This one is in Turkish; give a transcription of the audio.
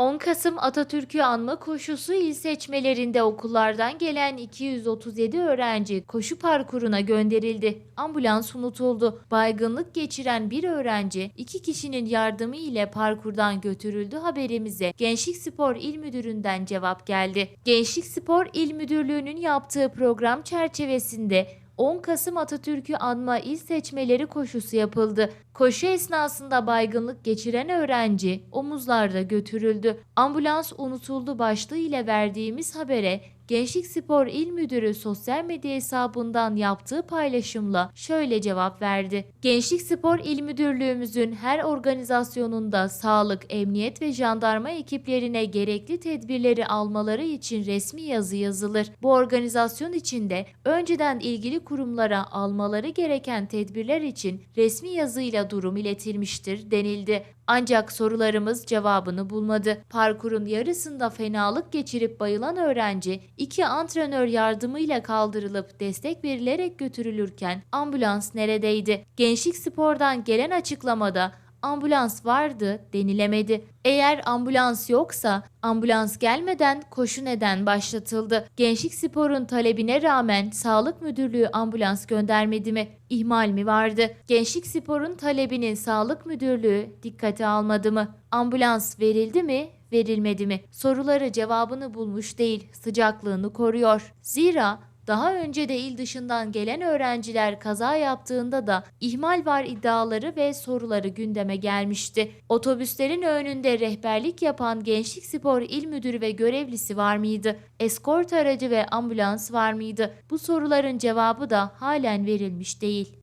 10 Kasım Atatürk'ü anma koşusu il seçmelerinde okullardan gelen 237 öğrenci koşu parkuruna gönderildi. Ambulans unutuldu. Baygınlık geçiren bir öğrenci iki kişinin yardımı ile parkurdan götürüldü haberimize Gençlik Spor İl Müdürü'nden cevap geldi. Gençlik Spor İl Müdürlüğü'nün yaptığı program çerçevesinde 10 Kasım Atatürk'ü anma il seçmeleri koşusu yapıldı. Koşu esnasında baygınlık geçiren öğrenci omuzlarda götürüldü. Ambulans unutuldu başlığı ile verdiğimiz habere Gençlik Spor İl Müdürü sosyal medya hesabından yaptığı paylaşımla şöyle cevap verdi. Gençlik Spor İl Müdürlüğümüzün her organizasyonunda sağlık, emniyet ve jandarma ekiplerine gerekli tedbirleri almaları için resmi yazı yazılır. Bu organizasyon içinde önceden ilgili kurumlara almaları gereken tedbirler için resmi yazıyla durum iletilmiştir denildi. Ancak sorularımız cevabını bulmadı. Parkurun yarısında fenalık geçirip bayılan öğrenci iki antrenör yardımıyla kaldırılıp destek verilerek götürülürken ambulans neredeydi? Gençlik Spor'dan gelen açıklamada ambulans vardı denilemedi. Eğer ambulans yoksa ambulans gelmeden koşu neden başlatıldı? Gençlik Spor'un talebine rağmen Sağlık Müdürlüğü ambulans göndermedi mi? İhmal mi vardı? Gençlik Spor'un talebini Sağlık Müdürlüğü dikkate almadı mı? Ambulans verildi mi? Verilmedi mi? Soruları cevabını bulmuş değil, sıcaklığını koruyor. Zira daha önce de il dışından gelen öğrenciler kaza yaptığında da ihmal var iddiaları ve soruları gündeme gelmişti. Otobüslerin önünde rehberlik yapan Gençlik Spor İl Müdürü ve görevlisi var mıydı? Eskort aracı ve ambulans var mıydı? Bu soruların cevabı da halen verilmiş değil.